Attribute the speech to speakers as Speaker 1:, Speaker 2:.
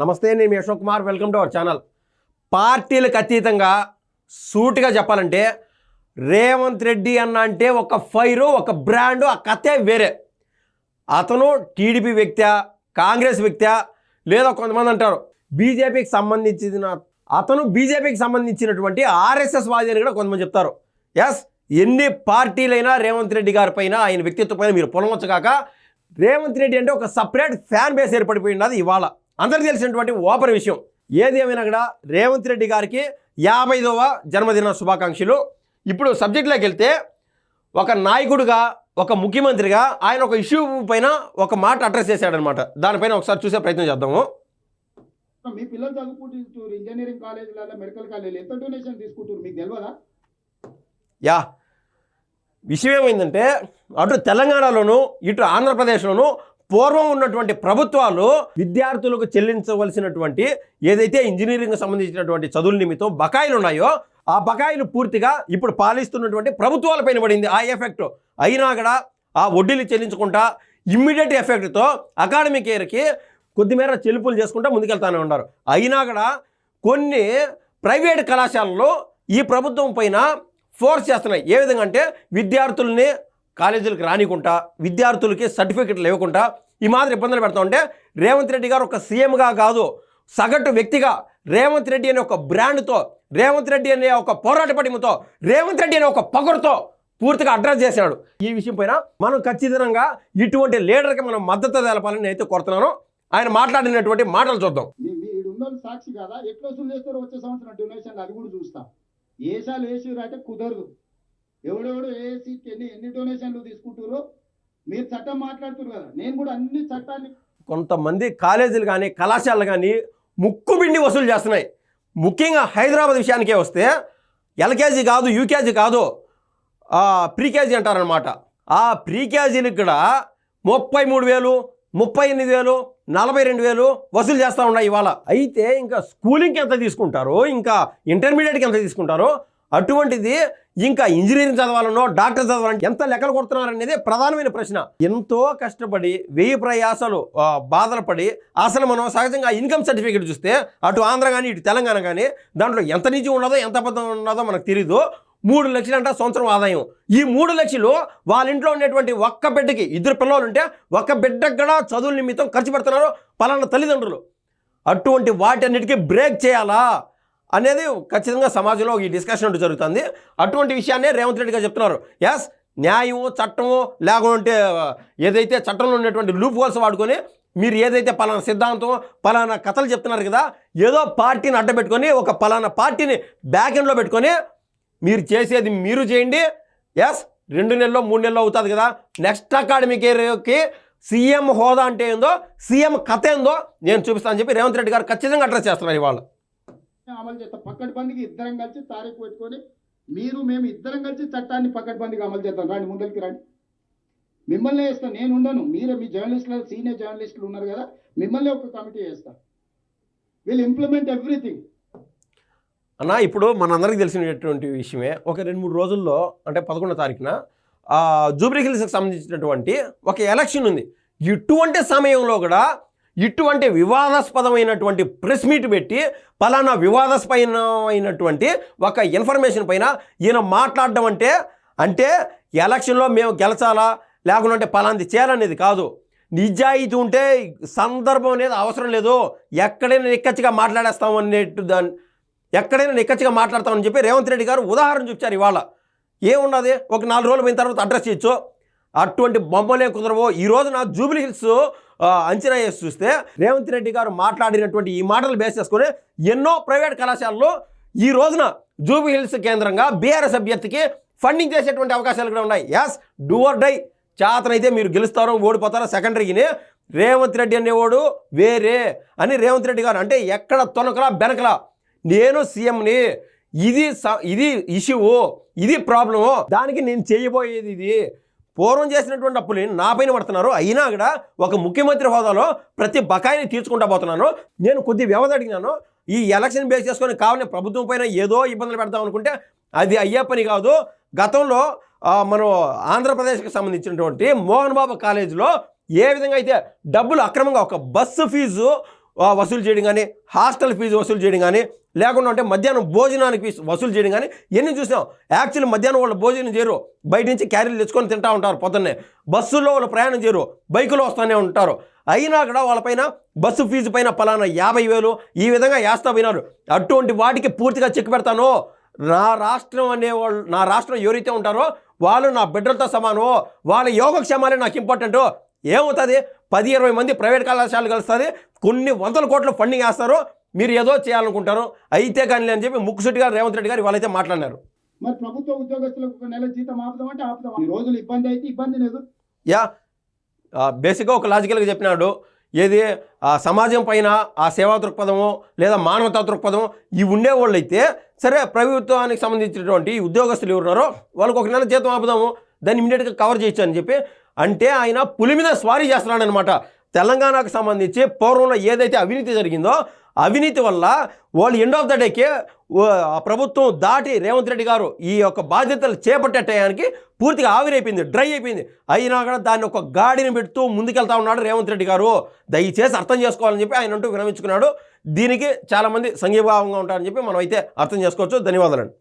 Speaker 1: నమస్తే నేను యశోక్ Ashok Kumar. Welcome to our channel. పార్టీలకు అతీతంగా సూటిగా చెప్పాలంటే రేవంత్ రెడ్డి అన్న అంటే ఒక ఫైరు ఒక బ్రాండు ఆ కథే వేరే. అతను టీడీపీ వ్యక్త్యా కాంగ్రెస్ వ్యక్త్యా లేదా కొంతమంది అంటారు. బీజేపీకి సంబంధించిన అతను బీజేపీకి సంబంధించినటువంటి ఆర్ఎస్ఎస్ వాది అని కూడా కొంతమంది చెప్తారు. ఎస్ ఎన్ని పార్టీలైనా రేవంత్ రెడ్డి గారి పైన ఆయన వ్యక్తిత్వం పైన మీరు పొలమొచ్చగాక రేవంత్ రెడ్డి అంటే ఒక సపరేట్ ఫ్యాన్ బేస్ ఏర్పడిపోయినది ఇవాళ. అందరికీ తెలిసినటువంటి ఓపెన్ విషయం. ఏది ఏమైనా కూడా రేవంత్ రెడ్డి గారికి యాభైదవ జన్మదిన శుభాకాంక్షలు. ఇప్పుడు సబ్జెక్ట్లోకి వెళ్తే ఒక నాయకుడిగా ఒక ముఖ్యమంత్రిగా ఆయన ఒక ఇష్యూ పైన ఒక మాట అడ్రస్ చేశాడనమాట. దానిపైన ఒకసారి చూసే ప్రయత్నం చేద్దాము.
Speaker 2: మీ పిల్లలు చదువుకుంటున్నారు ఇంజనీరింగ్ కాలేజీలలో మెడికల్ కాలేజీలు ఎంత డొనేషన్ తీసుకుంటారు మీకు తెలియదా
Speaker 1: యా విషయం ఏమైందంటే అటు తెలంగాణలోను ఇటు ఆంధ్రప్రదేశ్లోను పూర్వం ఉన్నటువంటి ప్రభుత్వాలు విద్యార్థులకు చెల్లించవలసినటువంటి ఏదైతే ఇంజనీరింగ్ సంబంధించినటువంటి చదువుల నిమిత్తం బకాయిలు ఉన్నాయో ఆ బకాయిలు పూర్తిగా ఇప్పుడు పాలిస్తున్నటువంటి ప్రభుత్వాల పైన పడింది. ఆ ఎఫెక్ట్ అయినా కూడా ఆ వడ్డీలు చెల్లించుకుంటా ఇమ్మీడియట్ ఎఫెక్ట్తో అకాడమిక్ ఇయర్కి కొద్దిమేర చెల్లింపులు చేసుకుంటా ముందుకెళ్తానే ఉన్నారు. అయినా కూడా కొన్ని ప్రైవేట్ కళాశాలలు ఈ ప్రభుత్వం పైన ఫోర్స్ చేస్తున్నాయి. ఏ విధంగా అంటే విద్యార్థుల్ని కాలేజీలకు రానికుంటా విద్యార్థులకి సర్టిఫికెట్లు ఇవ్వకుండా ఈ మాదిరి ఇబ్బందులు పెడతా ఉంటే రేవంత్ రెడ్డి గారు ఒక సీఎంగా కాదు సగటు వ్యక్తిగా రేవంత్ రెడ్డి అనే ఒక బ్రాండ్తో రేవంత్ రెడ్డి అనే ఒక పోరాట పటిమతో రేవంత్ రెడ్డి అనే ఒక పగురుతో పూర్తిగా అడ్రస్ చేశాడు. ఈ విషయం పైన మనం ఖచ్చితంగా ఇటువంటి లీడర్కి మనం మద్దతు తెలపాలని నేను అయితే కోరుతున్నాను. ఆయన మాట్లాడినటువంటి మాటలు చూద్దాం.
Speaker 2: సాక్షి కదా? ఎట్లా వసూలు వచ్చే సంవత్సరం డొనేషన్ అది కూడా చూస్తాం. ఏసాలు వేసిరు అంటే కుదరదు. ఎవడెవడు ఏ సీట్కి ఎన్ని ఎన్ని డొనేషన్లు తీసుకుంటారో మీరు చట్టం మాట్లాడుతున్నారు కదా. నేను కూడా అన్ని చట్టాన్ని
Speaker 1: కొంతమంది కాలేజీలు కానీ కళాశాలలు కానీ ముక్కుబిండి వసూలు చేస్తున్నాయి. ముఖ్యంగా హైదరాబాద్ విషయానికే వస్తే ఎల్కేజీ కాదు యూకేజీ కాదు ప్రీకేజీ అంటారనమాట ఆ ప్రీకేజీలకు కూడా ముప్పై మూడు వేలు ముప్పై ఎనిమిది వేలు నలభై రెండు వేలు వసూలు చేస్తూ ఉన్నాయి ఇవాళ. అయితే ఇంకా స్కూలింగ్కి ఎంత తీసుకుంటారో ఇంకా ఇంటర్మీడియట్కి ఎంత తీసుకుంటారో అటువంటిది ఇంకా ఇంజనీరింగ్ చదవాలనో డాక్టర్ చదవాలని ఎంత లెక్కలు కొడుతున్నారనేది ప్రధానమైన ప్రశ్న. ఎంతో కష్టపడి వెయ్యి ప్రయాసాలు ఆ, బాధలు పడి అసలు మనం సహజంగా ఇన్కమ్ సర్టిఫికేట్ చూస్తే అటు ఆంధ్ర కానీ ఇటు తెలంగాణ కానీ దాంట్లో ఎంత నిజం ఉన్నదో ఎంత అబద్ధం ఉన్నదో మనకు తెలియదు మూడు లక్షలు అంట సంవత్సరం ఆదాయం. ఈ మూడు లక్షలు వాళ్ళ ఇంట్లో ఉండేటువంటి ఒక్క బిడ్డకి ఇద్దరు పిల్లలు ఉంటే ఒక్క బిడ్డకు కూడా చదువుల నిమిత్తం ఖర్చు పెడుతున్నారు పలానా తల్లిదండ్రులు. అటువంటి వాటన్నిటికీ బ్రేక్ చేయాలా? అనేది ఖచ్చితంగా సమాజంలో ఈ డిస్కషన్ అంటూ జరుగుతుంది. అటువంటి విషయాన్నే రేవంత్ రెడ్డి గారు చెప్తున్నారు. ఎస్ న్యాయము చట్టము లేకుంటే ఏదైతే చట్టంలో ఉన్నటువంటి లూప్ హోల్స్ వాడుకొని మీరు ఏదైతే పలానా సిద్ధాంతం పలానా కథలు చెప్తున్నారు కదా ఏదో పార్టీని అడ్డబెట్టుకొని ఒక పలానా పార్టీని బ్యాక్ ఎండ్లో పెట్టుకొని మీరు చేసేది మీరు చేయండి. ఎస్ రెండు నెలల్లో మూడు నెలల్లో అవుతుంది కదా. నెక్స్ట్ అకాడమిక్ ఇయర్కి సీఎం హోదా అంటే ఏందో సీఎం కథ ఏందో నేను చూపిస్తానని చెప్పి రేవంత్ రెడ్డి గారు ఖచ్చితంగా అడ్రస్ చేస్తున్నారు ఇవాళ.
Speaker 2: అమలు చేస్తాం. పక్కటి ఇద్దరం కలిసి తారీఖు పెట్టుకొని మీరు మేము ఇద్దరం కలిసి చట్టాన్ని పక్కటి అమలు చేద్దాం. రాండి ముందరికి రండి. మిమ్మల్ని వేస్తాను నేను ఉండను. మీరే మీ జర్నలిస్టులు సీనియర్ జర్నలిస్టులు ఉన్నారు కదా మిమ్మల్ని ఒక కమిటీ వేస్తా విల్ ఇంప్లిమెంట్ ఎవ్రీథింగ్
Speaker 1: అన్న ఇప్పుడు మనందరికీ తెలిసినటువంటి విషయమే ఒక రెండు మూడు రోజుల్లో అంటే పదకొండో తారీఖున జూబ్లీ హిల్స్కి సంబంధించినటువంటి ఒక ఎలక్షన్ ఉంది. ఇటువంటి సమయంలో కూడా ఇటువంటి వివాదాస్పదమైనటువంటి ప్రెస్ మీట్ పెట్టి పలానా వివాదాస్పదమైనటువంటి ఒక ఇన్ఫర్మేషన్ పైన ఈయన మాట్లాడడం అంటే అంటే ఎలక్షన్లో మేము గెలచాలా? లేకుంటే పలాంది చేయాలనేది కాదు. నిజాయితీ ఉంటే సందర్భం అనేది అవసరం లేదు. ఎక్కడైనా నిక్కచ్చిగా మాట్లాడేస్తాం అనేట్టు దాన్ని ఎక్కడైనా నిక్కచ్చిగా మాట్లాడతామని చెప్పి రేవంత్ రెడ్డి గారు ఉదాహరణ చూపించారు ఇవాళ. ఏమున్నది? ఒక నాలుగు రోజులు పోయిన తర్వాత అడ్రస్ ఇచ్చు. అటువంటి బొమ్మలే కుదరవో? ఈ రోజున జూబ్లీ హిల్స్ అంచనా వేసి చూస్తే రేవంత్ రెడ్డి గారు మాట్లాడినటువంటి ఈ మాటలు బేస్ చేసుకొని ఎన్నో ప్రైవేట్ కళాశాలలు ఈ రోజున జూబిహిల్స్ హిల్స్ కేంద్రంగా బీఆర్ఎస్ అభ్యర్థికి ఫండింగ్ చేసేటువంటి అవకాశాలు కూడా ఉన్నాయి. ఎస్ డూవర్ డై చేతనైతే మీరు గెలుస్తారో ఓడిపోతారో సెకండరీని రేవంత్ రెడ్డి అనేవాడు వేరే అని రేవంత్ రెడ్డి గారు అంటే ఎక్కడ తొనకలా బెనకలా? నేను సీఎంని ఇది స- ఇది ఇష్యూ ఇది ప్రాబ్లము దానికి నేను చేయబోయేది ఇది. పూర్వం చేసినటువంటి అప్పులు నా పైన పడుతున్నారు. అయినా కూడా ఒక ముఖ్యమంత్రి హోదాలో ప్రతి బకాయిని తీర్చుకుంటా పోతున్నాను. నేను కొద్ది వ్యవధి అడిగినాను. ఈ ఎలక్షన్ బేస్ చేసుకొని కావాలని ప్రభుత్వం పైన ఏదో ఇబ్బందులు పెడదాం అనుకుంటే అది అయ్యే పని కాదు. గతంలో మనం ఆంధ్రప్రదేశ్కి సంబంధించినటువంటి మోహన్ బాబు కాలేజీలో ఏ విధంగా అయితే డబ్బులు అక్రమంగా ఒక బస్సు ఫీజు వసూలు చేయడం కానీ హాస్టల్ ఫీజు వసూలు చేయడం కానీ లేకుండా అంటే మధ్యాహ్నం భోజనానికి ఫీజు వసూలు చేయడం కానీ ఎన్ని చూసాం యాక్చువల్లీ మధ్యాహ్నం వాళ్ళు భోజనం చేయరు. బయట నుంచి క్యారీలు తెచ్చుకొని తింటూ ఉంటారు పొద్దున్నే. బస్సుల్లో వాళ్ళు ప్రయాణం చేయరు. బైకులో వస్తూనే ఉంటారు. అయినా కూడా వాళ్ళపైన బస్సు ఫీజు పైన పలానా యాభై వేలు ఈ విధంగా వేస్తా పోయినారు అటువంటి వాటికి పూర్తిగా చెక్ పెడతాను. నా రాష్ట్రం అనే వాళ్ళు నా రాష్ట్రం ఎవరైతే ఉంటారో వాళ్ళు నా బిడ్డలతో సమానం వాళ్ళ యోగక్షేమాలే నాకు ఇంపార్టెంట్ ఏమవుతుంది? పది ఇరవై మంది ప్రైవేట్ కళాశాలలు కలుస్తుంది. కొన్ని వందల కోట్ల ఫండింగ్ వేస్తారు. మీరు ఏదో చేయాలనుకుంటారు అయితే కానీ అని చెప్పి ముక్కుసూటి గారు రేవంత్ రెడ్డి గారు వాళ్ళైతే మాట్లాడినారు.
Speaker 2: మరి ప్రభుత్వ ఉద్యోగస్తులకు ఒక నెల జీతం ఆపుదామంటే ఆపుదాం. ఈ రోజులు ఇబ్బంది అయితే ఇబ్బంది లేదు.
Speaker 1: యా బేసిక్గా ఒక లాజికల్గా చెప్పినాడు. ఏది ఆ సమాజం పైన ఆ సేవా దృక్పథము లేదా మానవతా దృక్పథం ఇవి ఉండేవాళ్ళు అయితే సరే ప్రభుత్వానికి సంబంధించినటువంటి ఉద్యోగస్తులు ఎవరున్నారో వాళ్ళకి ఒక నెల జీతం ఆపుదాము. దాన్ని ఇమీడియట్గా కవర్ చేయొచ్చు అని చెప్పి అంటే ఆయన పులి మీద స్వారీ చేస్తున్నాడు అనమాట తెలంగాణకు సంబంధించి పూర్వంలో ఏదైతే అవినీతి జరిగిందో అవినీతి వల్ల వాళ్ళు ఎండ్ ఆఫ్ ద డేకి ఆ ప్రభుత్వం దాటి రేవంత్ రెడ్డి గారు ఈ యొక్క బాధ్యతలు చేపట్టే టయానికి పూర్తిగా ఆవిరైపోయింది డ్రై అయిపోయింది. అయినా కూడా దాన్ని ఒక గాడిని పెడుతూ ముందుకెళ్తా ఉన్నాడు రేవంత్ రెడ్డి గారు. దయచేసి అర్థం చేసుకోవాలని చెప్పి ఆయన అంటూ విరమించుకున్నాడు దీనికి చాలామంది సంఘీభావంగా ఉంటారని చెప్పి మనం అయితే అర్థం చేసుకోవచ్చు. ధన్యవాదాలండి.